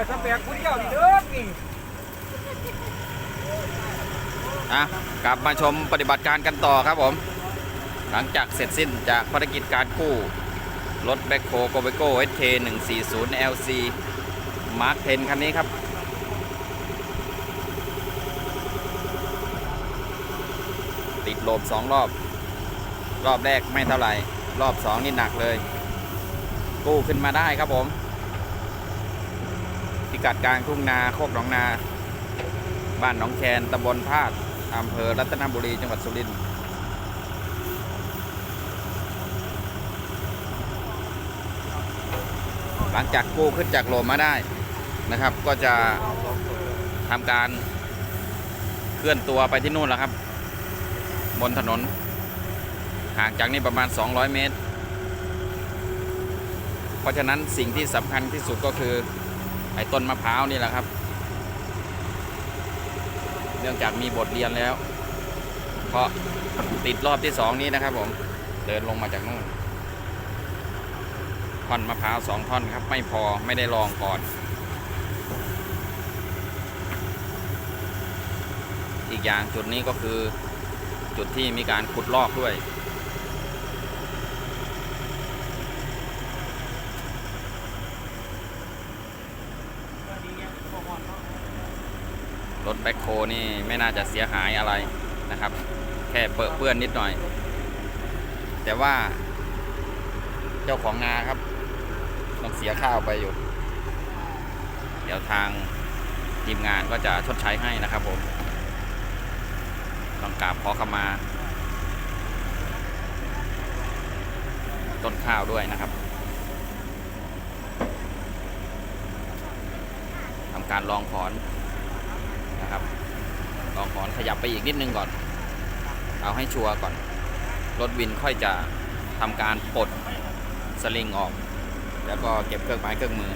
ไปสแปกผู้เดียวนี่เด้อนี่อะกลับมาชมปฏิบัติการกันต่อครับผม หลังจากเสร็จสิ้นจากภารกิจการกู้รถแบ็คโฮโกเบโก้ SK 140 LC Mark 10คันนี้ครับติดโลมสองรอบ รอบแรกไม่เท่าไหร่ รอบสองนี่หนักเลย กู้ขึ้นมาได้ครับผม กัดกลางทุ่งนาโคกหนองนา บ้านหนองแคนตำบลพาดอำเภอรัตนบุรีจังหวัดสุรินทร์หลังจากกู้ขึ้นจากโลมมาได้นะครับ ก็จะทำการเคลื่อนตัวไปที่นู่นแล้วครับ บนถนน ห่างจากนี้ประมาณ 200 เมตร เพราะฉะนั้นสิ่งที่สำคัญที่สุดก็คือ ไอ้ต้นมะพร้าวนี่แหละครับ เนื่องจากมีบทเรียนแล้วเพราะติดรอบที่สองนี้นะครับ ผมเดินลงมาจากนู่นท่อนมะพร้าวสองท่อนครับ ไม่พอไม่ได้ลองก่อน อีกอย่างจุดนี้ก็คือจุดที่มีการขุดลอกด้วย ถแบ็คโฮนี่ไม่น่าจะเสียหายอะไรนะครับ แค่เปื้อเปื้อนนิดหน่อย แต่ว่า เจ้าของนาครับ ต้องเสียข้าวไปอยู่ เดี๋ยวทางทีมงานก็จะชดใช้ให้นะครับผมต้องกราบขอขมา ต้นข้าวด้วยนะครับทำการลองถอน นะครับลองถอนขยับไปอีกนิดนึงก่อน เอาให้ชัวร์ก่อน รถวินค่อยจะทำการปลดสลิงออก แล้วก็เก็บเครื่องไม้เครื่องมือ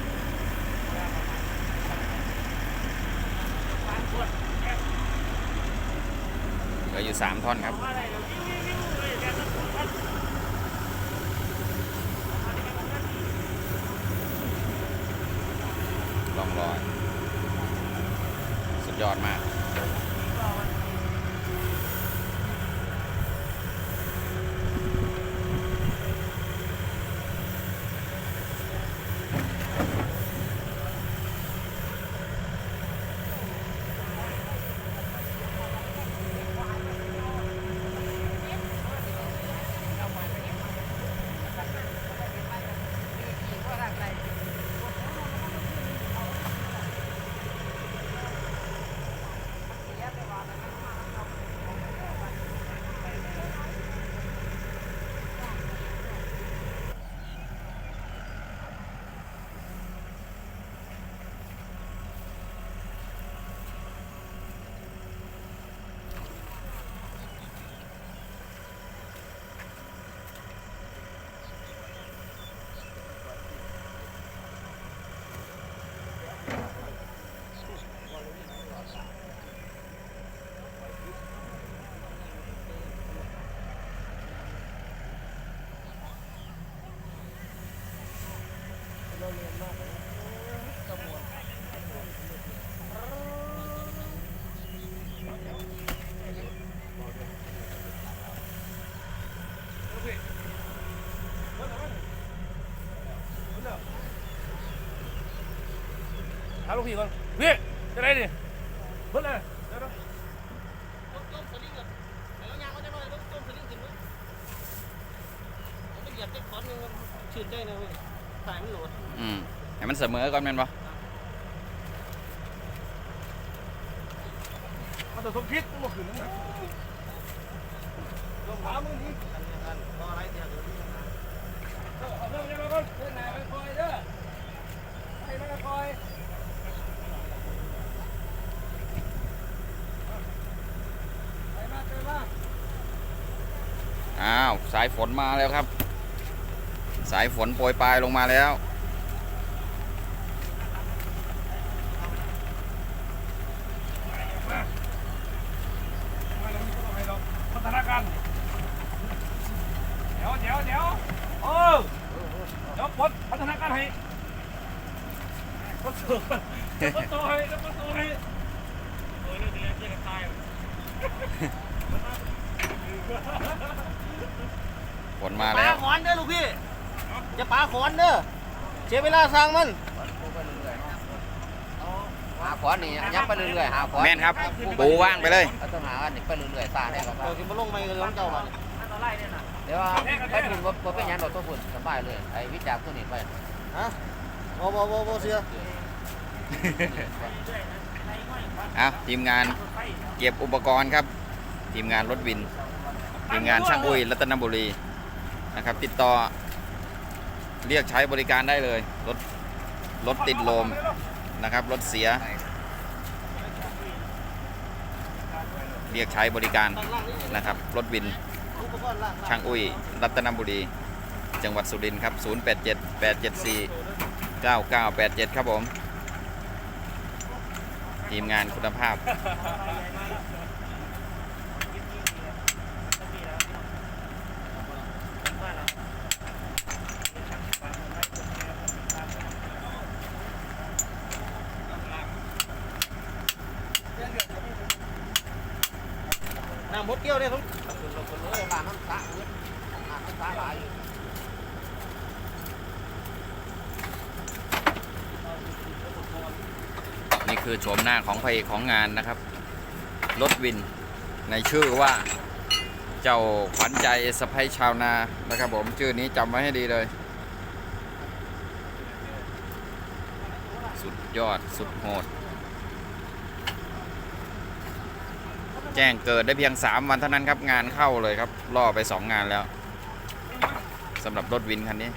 เหลืออยู่ 3 ท่อนครับลองรอยสุด ยอดมาก หา ลูกพี่ก่อนพี่จะได้ดิเพิ่นเลยเดี๋ยวต้มสลิงกับแล้วยางก็จะน้อยต้มสลิงขึ้นมั้ยผมไม่เหยียบเจ็บคอนนึงชื่นใจนะเว้ยสายมันโหลดอืมให้มันเสมอก่อนแม่นปะมาตัวสมคิดมาขึ้นนะลงหามึงนี่พออะไรเดี๋ยวเอาเรื่องนี้มาก่อนเดินหน้าไปคอยเด้อให้มันคอยไปมาเจอมา อ้าว สายฝนมาแล้วครับ สายฝนโปรยปลายลงมาแล้ว ไม่ต้องมีอะไรหรอกพัฒนาการเดี๋ยวเดี๋ยวเดี๋ยวเออเดี๋ยวปลดพัฒนาการให้ก็เสือก ฝนมา ป แล้ ลาว ขอน เด้อลูกพี่จะปลาขอนเด้อเสียเวลาสร้างมันหาขวานนี่ยับไปเรื่อยๆหาขวานแม่นครับ ปูว่างไปเลยเอาต้องหาอันนี้ไปเรื่อยๆตาได้ครับเราสิมาลงไม้กับน้องเจ้ามาเดี๋ยวว่าไปพุ่นว่าว่าเป็นหยังดอกตัวพุ่นสบายเลยไอ้วิจารณ์ตัวนี้ไปฮะบ่บ่บ่บ่เสียเอาทีมงานเก็บอุปกรณ์ครับ ทีมงานรถวิน ทีมงานช่างอุ้ยรัตนบุรี นะครับ ติดต่อเรียกใช้บริการได้เลย รถรถติดลมนะครับ รถเสีย เรียกใช้บริการนะครับ รถวินช่างอุ้ย รัตนบุรี จังหวัดสุรินทร์ครับ 087 874 9987 ครับผม ทีมงานคุณภาพ น้ำหมด เกี้ยวเนี่ยผมขึ้นรถขึ้นเลยร้านน้ำตาเอื้อนร้านน้ำตาหลายนี่คือโฉมหน้าของพระเอกของงานนะครับ รถวินในชื่อว่าเจ้าขวัญใจสะพ้ยชาวนานะครับผมชื่อนี้จำไว้ให้ดีเลย สุดยอดสุดโหด แจ้งเกิดได้เพียง 3 วันเท่านั้นครับงานเข้าเลยครับล่อไป 2 งานแล้วสำหรับรถวินคันนี้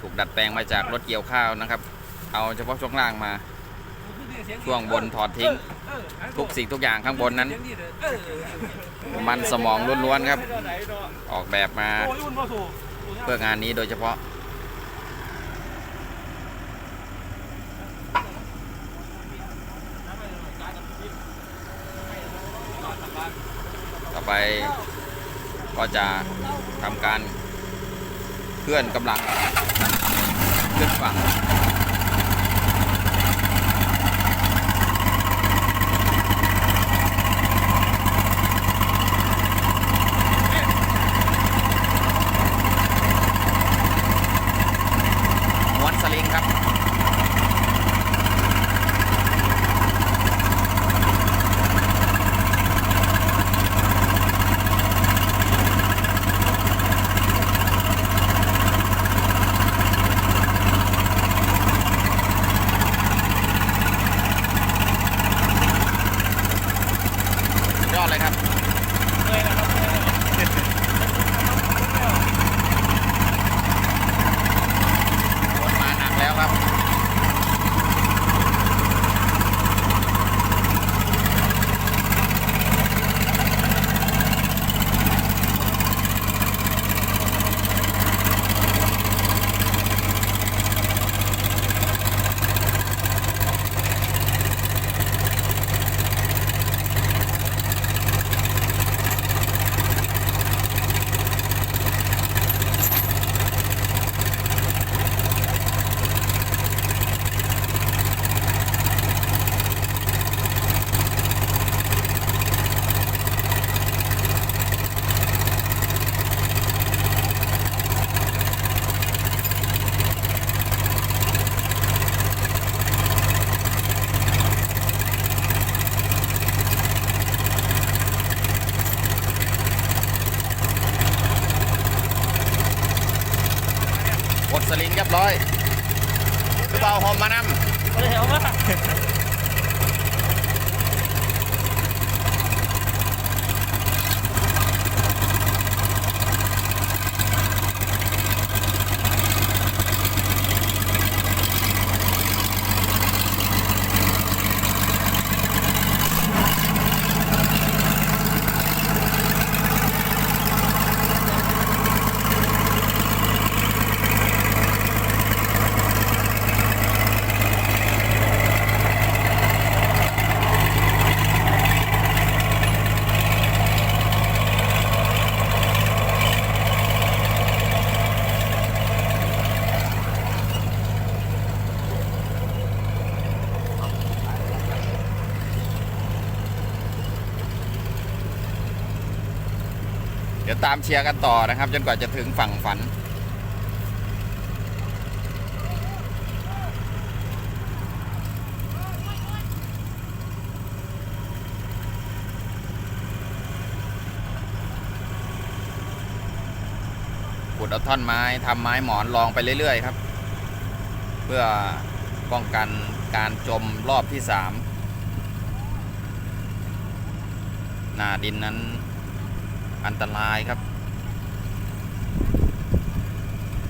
ถูกดัดแปลงมาจากรถเกี่ยวข้าวนะครับ เอาเฉพาะช่วงล่างมา ช่วงบนถอดทิ้ง ทุกสิ่งทุกอย่างข้างบนนั้น มันสมองล้วนๆครับ ออกแบบมาเพื่องานนี้โดยเฉพาะ ไป ก็จะทำการเคลื่อนกำลังขึ้นฝั่ง ม้วนสลิงครับ ยอดเลยครับ ฝนมาหนักแล้วครับ ก ดสลิงเรียบร้อยคือเบาหอมมานำบ่ได้เอาม ดี๋ยวตามเชียร์กันต่อนะครับ จนกว่าจะถึงฝั่งฝัน ขุดเอาท่อนไม้ทำไม้หมอนรองไปเรื่อยๆครับ เพื่อป้องกันการจมรอบที่สามหน้าดินนั้น อันตรายครับ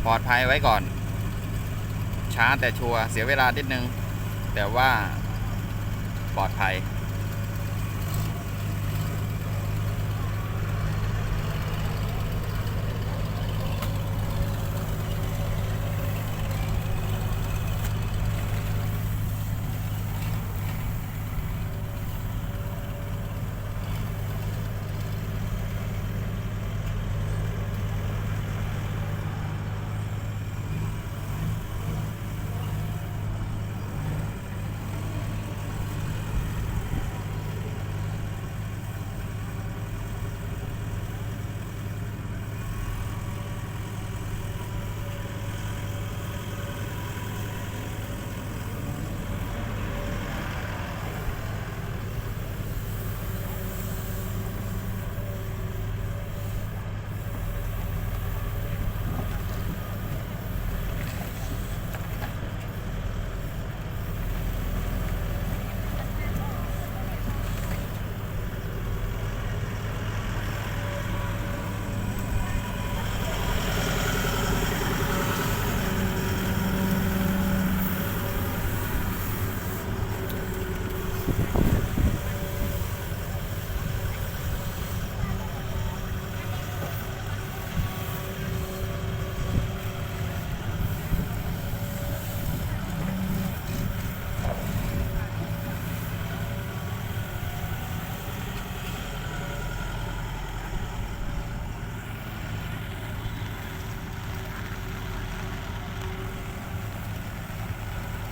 ปลอดภัยไว้ก่อน ช้าแต่ชัวร์เสียเวลานิดนึง แต่ว่าปลอดภัย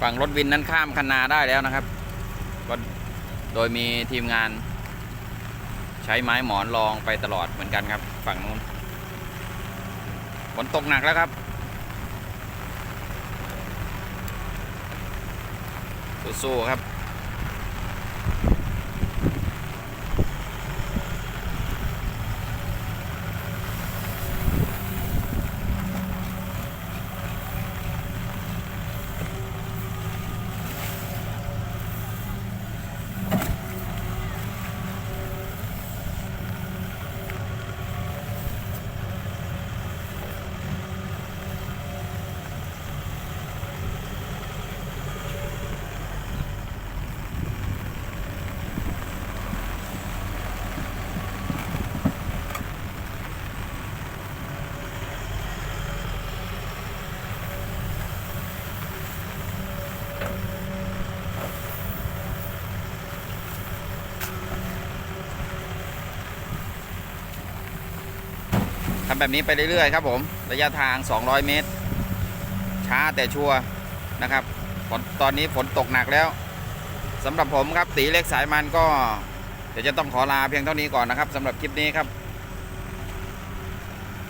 ฝั่งรถวินนั้นข้ามคันนาได้แล้วนะครับ ก็โดยมีทีมงานใช้ไม้หมอนรองไปตลอดเหมือนกันครับ ฝั่งนู้นฝนตกหนักแล้วครับ สู้ๆครับ ทำแบบนี้ไปเรื่อยๆครับผมระยะทาง 200 เมตร ช้าแต่ชัวร์นะครับฝนตอนนี้ฝนตกหนักแล้วสำหรับผมครับตีเล็กสายมันก็ เดี๋ยวจะต้องขอลาเพียงเท่านี้ก่อนนะครับสำหรับคลิปนี้ครับ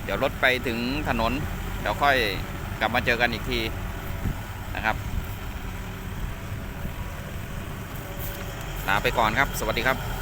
เดี๋ยวรถไปถึงถนน เดี๋ยวค่อยกลับมาเจอกันอีกทีนะครับลาไปก่อนครับ สวัสดีครับ